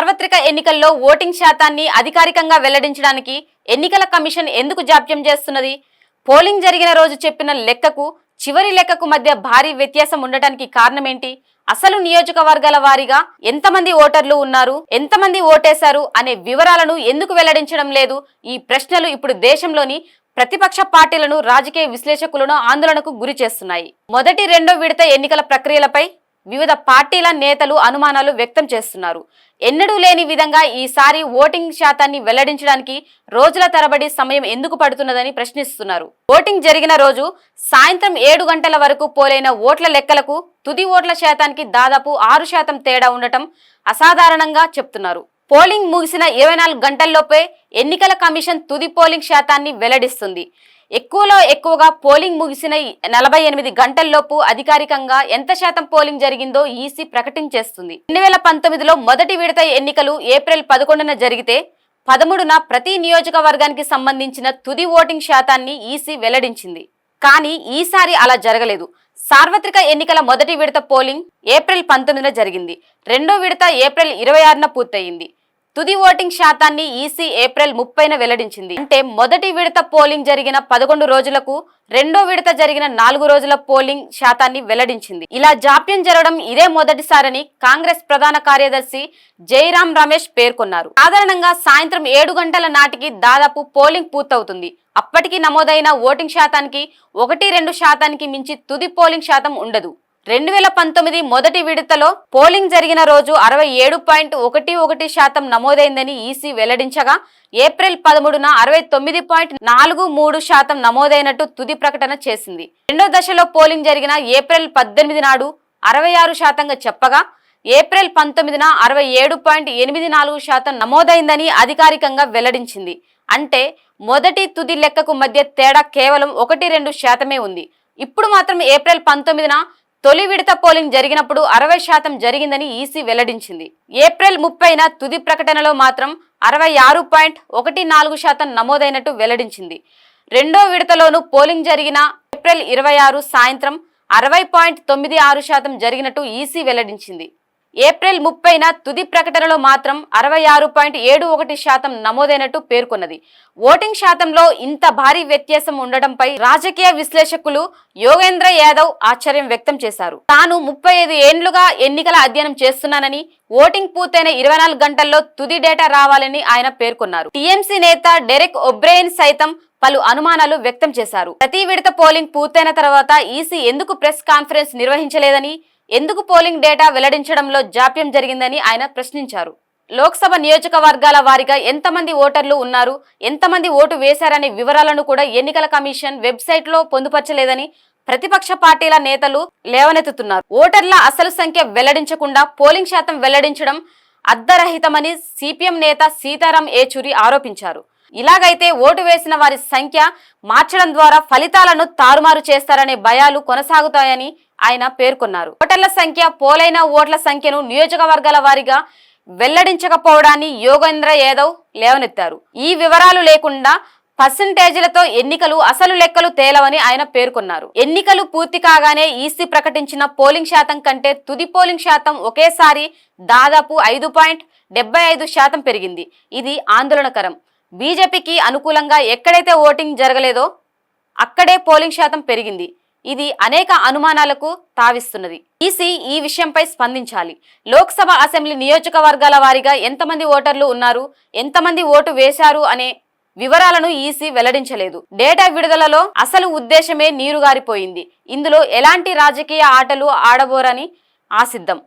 సార్వత్రిక ఎన్నికల్లో ఓటింగ్ శాతాన్ని అధికారికంగా వెల్లడించడానికి ఎన్నికల కమిషన్ ఎందుకు జాప్యం చేస్తున్నది? పోలింగ్ జరిగిన రోజు చెప్పిన లెక్కకు చివరి లెక్కకు మధ్య భారీ వ్యత్యాసం ఉండటానికి కారణమేంటి? అసలు నియోజకవర్గాల వారీగా ఎంతమంది ఓటర్లు ఉన్నారు? ఎంతమంది ఓటేశారు? అనే వివరాలను ఎందుకు వెల్లడించడం లేదు? ఈ ప్రశ్నలు ఇప్పుడు దేశంలోని ప్రతిపక్ష పార్టీలను రాజకీయ విశ్లేషకులను ఆందోళనకు గురి చేస్తున్నాయి. మొదటి రెండో విడత ఎన్నికల ప్రక్రియలపై వివిధ పార్టీల నేతలు అనుమానాలు వ్యక్తం చేస్తున్నారు. ఎన్నడూ లేని విధంగా ఈసారి ఓటింగ్ శాతాన్ని వెల్లడించడానికి రోజుల తరబడి సమయం ఎందుకు పడుతున్నదని ప్రశ్నిస్తున్నారు. ఓటింగ్ జరిగిన రోజు సాయంత్రం ఏడు గంటల వరకు పోలైన ఓట్ల లెక్కలకు తుది ఓట్ల శాతానికి దాదాపు ఆరు శాతం తేడా ఉండటం అసాధారణంగా చెప్తున్నారు. పోలింగ్ ముగిసిన ఇరవై నాలుగు గంటల్లోపే ఎన్నికల కమిషన్ తుది పోలింగ్ శాతాన్ని వెల్లడిస్తుంది. ఎక్కువలో ఎక్కువగా పోలింగ్ ముగిసిన నలభై ఎనిమిది గంటల్లోపు అధికారికంగా ఎంత శాతం పోలింగ్ జరిగిందో ఈసీ ప్రకటించేస్తుంది. రెండు వేల పంతొమ్మిదిలో మొదటి విడత ఎన్నికలు ఏప్రిల్ పదకొండున జరిగితే పదమూడున ప్రతి నియోజకవర్గానికి సంబంధించిన తుది ఓటింగ్ శాతాన్ని ఈసీ వెల్లడించింది. కానీ ఈసారి అలా జరగలేదు. సార్వత్రిక ఎన్నికల మొదటి విడత పోలింగ్ ఏప్రిల్ పంతొమ్మిదిన జరిగింది. రెండో విడత ఏప్రిల్ ఇరవై ఆరున పూర్తయింది. తుది ఓటింగ్ శాతాన్ని ఈసీ ఏప్రిల్ ముప్పైన వెల్లడించింది. అంటే మొదటి విడత పోలింగ్ జరిగిన పదకొండు రోజులకు రెండో విడత జరిగిన నాలుగు రోజుల పోలింగ్ శాతాన్ని వెల్లడించింది. ఇలా జాప్యం జరగడం ఇదే మొదటిసారని కాంగ్రెస్ ప్రధాన కార్యదర్శి జయరాం రమేష్ పేర్కొన్నారు. సాధారణంగా సాయంత్రం ఏడు గంటల నాటికి దాదాపు పోలింగ్ పూర్తవుతుంది. అప్పటికి నమోదైన ఓటింగ్ శాతానికి ఒకటి రెండు శాతానికి మించి తుది పోలింగ్ శాతం ఉండదు. రెండు వేల పంతొమ్మిది మొదటి విడతలో పోలింగ్ జరిగిన రోజు అరవై ఏడు పాయింట్ ఒకటి ఒకటి శాతం నమోదైందని ఈసీ వెల్లడించగా ఏప్రిల్ పదమూడున అరవై తొమ్మిది పాయింట్ నాలుగు మూడు శాతం నమోదైనట్టు తుది ప్రకటన చేసింది. రెండో దశలో పోలింగ్ జరిగిన ఏప్రిల్ పద్దెనిమిది నాడు అరవై ఆరు శాతంగా చెప్పగా ఏప్రిల్ పంతొమ్మిదిన అరవై ఏడు పాయింట్ ఎనిమిది నాలుగు శాతం నమోదైందని అధికారికంగా వెల్లడించింది. అంటే మొదటి తుది లెక్కకు మధ్య తేడా కేవలం ఒకటి రెండు శాతమే ఉంది. ఇప్పుడు మాత్రం ఏప్రిల్ పంతొమ్మిదిన తొలి విడత పోలింగ్ జరిగినప్పుడు అరవై శాతం జరిగిందని ఈసీ వెల్లడించింది. ఏప్రిల్ ముప్పైన తుది ప్రకటనలో మాత్రం అరవై ఆరు పాయింట్ ఒకటి నాలుగు శాతం నమోదైనట్టు వెల్లడించింది. రెండో విడతలోనూ పోలింగ్ జరిగిన ఏప్రిల్ ఇరవై ఆరు సాయంత్రం అరవై పాయింట్ తొమ్మిది ఆరు శాతం జరిగినట్టు ఈసీ వెల్లడించింది. ఏప్రిల్ ముప్పైన తుది ప్రకటనలో మాత్రం అరవై ఆరు పాయింట్ ఏడు ఒకటి శాతం నమోదైనట్టు పేర్కొన్నది. ఓటింగ్ శాతంలో ఇంత భారీ వ్యత్యాసం ఉండడంపై రాజకీయ విశ్లేషకులు యోగేంద్ర యాదవ్ ఆశ్చర్యం వ్యక్తం చేశారు. తాను ముప్పై ఐదు ఏండ్లుగా ఎన్నికల అధ్యయనం చేస్తున్నానని ఓటింగ్ పూర్తయిన ఇరవై నాలుగు గంటల్లో తుది డేటా రావాలని ఆయన పేర్కొన్నారు. టీఎంసీ నేత డెరెక్ ఒబ్రెయిన్ సైతం పలు అనుమానాలు వ్యక్తం చేశారు. ప్రతి విడత పోలింగ్ పూర్తయిన తర్వాత ఈసీ ఎందుకు ప్రెస్ కాన్ఫరెన్స్ నిర్వహించలేదని ఎందుకు పోలింగ్ డేటా వెల్లడించడంలో జాప్యం జరిగిందని ఆయన ప్రశ్నించారు. లోక్సభ నియోజకవర్గాల వారీగా ఎంతమంది ఓటర్లు ఉన్నారు ఎంతమంది ఓటు వేశారనే వివరాలను కూడా ఎన్నికల కమిషన్ వెబ్సైట్లో పొందుపరచలేదని ప్రతిపక్ష పార్టీల నేతలు లేవనెత్తుతున్నారు. ఓటర్ల అసలు సంఖ్య వెల్లడించకుండా పోలింగ్ శాతం వెల్లడించడం అర్ధరహితమని సిపిఎం నేత సీతారాం ఏచూరి ఆరోపించారు. ఇలాగైతే ఓటు వేసిన వారి సంఖ్య మార్చడం ద్వారా ఫలితాలను తారుమారు చేస్తారనే భయాలు కొనసాగుతాయని ఆయన పేర్కొన్నారు. ఓటర్ల సంఖ్య పోలైన ఓట్ల సంఖ్యను నియోజకవర్గాల వారీగా వెల్లడించకపోవడాన్ని యోగేంద్ర యాదవ్ లేవనెత్తారు. ఈ వివరాలు లేకుండా పర్సంటేజీలతో ఎన్నికలు అసలు లెక్కలు తేలవని ఆయన పేర్కొన్నారు. ఎన్నికలు పూర్తి కాగానే ఈసీ ప్రకటించిన పోలింగ్ శాతం కంటే తుది పోలింగ్ శాతం ఒకేసారి దాదాపు ఐదు పాయింట్ డెబ్బై ఐదు శాతం పెరిగింది. ఇది ఆందోళనకరం. బీజేపీకి అనుకూలంగా ఎక్కడైతే ఓటింగ్ జరగలేదో అక్కడే పోలింగ్ శాతం పెరిగింది. ఇది అనేక అనుమానాలకు తావిస్తున్నది. ఈసీ ఈ విషయంపై స్పందించాలి. లోక్సభ అసెంబ్లీ నియోజకవర్గాల వారీగా ఎంతమంది ఓటర్లు ఉన్నారు ఎంతమంది ఓటు వేశారు అనే వివరాలను ఈసీ వెల్లడించలేదు. డేటా విడుదలలో అసలు ఉద్దేశమే నీరుగారిపోయింది. ఇందులో ఎలాంటి రాజకీయ ఆటలు ఆడబోరని ఆసిద్ధం